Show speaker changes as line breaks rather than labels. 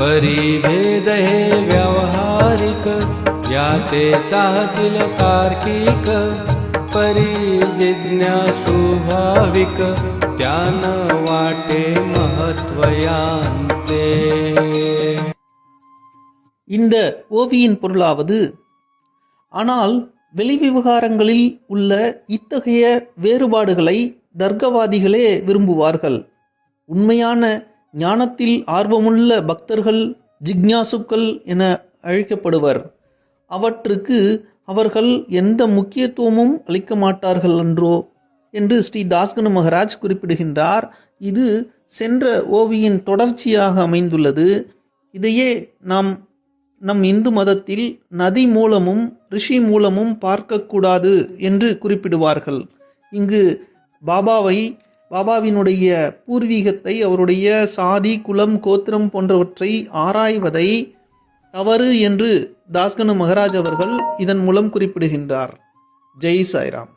परिभेद हे व्यावहारिक या ते चाहतील तार्किक परिजिज्ञासु भाविक त्यान वाटे महत्वयांचे
இந்த ஓவியின் பொருளாவது ஆனால் வெளிவிவகாரங்களில் உள்ள இத்தகைய வேறுபாடுகளை தர்க்கவாதிகளே விரும்புவார்கள் உண்மையான ஞானத்தில் ஆர்வமுள்ள பக்தர்கள் ஜிக்ஞாசுக்கள் என அழைக்கப்படுவர். அவற்றுக்கு அவர்கள் எந்த முக்கியத்துவமும் அளிக்க மாட்டார்கள் என்றோ என்று ஸ்ரீ தாஸ்கனு மகராஜ் குறிப்பிடுகின்றார். இது சென்ற ஓவியின் தொடர்ச்சியாக அமைந்துள்ளது. இதையே நாம் நம் இந்து மதத்தில் நதி மூலமும் ரிஷி மூலமும் பார்க்கக்கூடாது என்று குறிப்பிடுவார்கள். இங்கு பாபாவை பாபாவினுடைய பூர்வீகத்தை அவருடைய சாதி குலம் கோத்திரம் போன்றவற்றை ஆராய்வதை தவறு என்று தாஸ்கனு மகராஜ் அவர்கள் இதன் மூலம் குறிப்பிடுகின்றார். ஜெய் சாய்ராம்.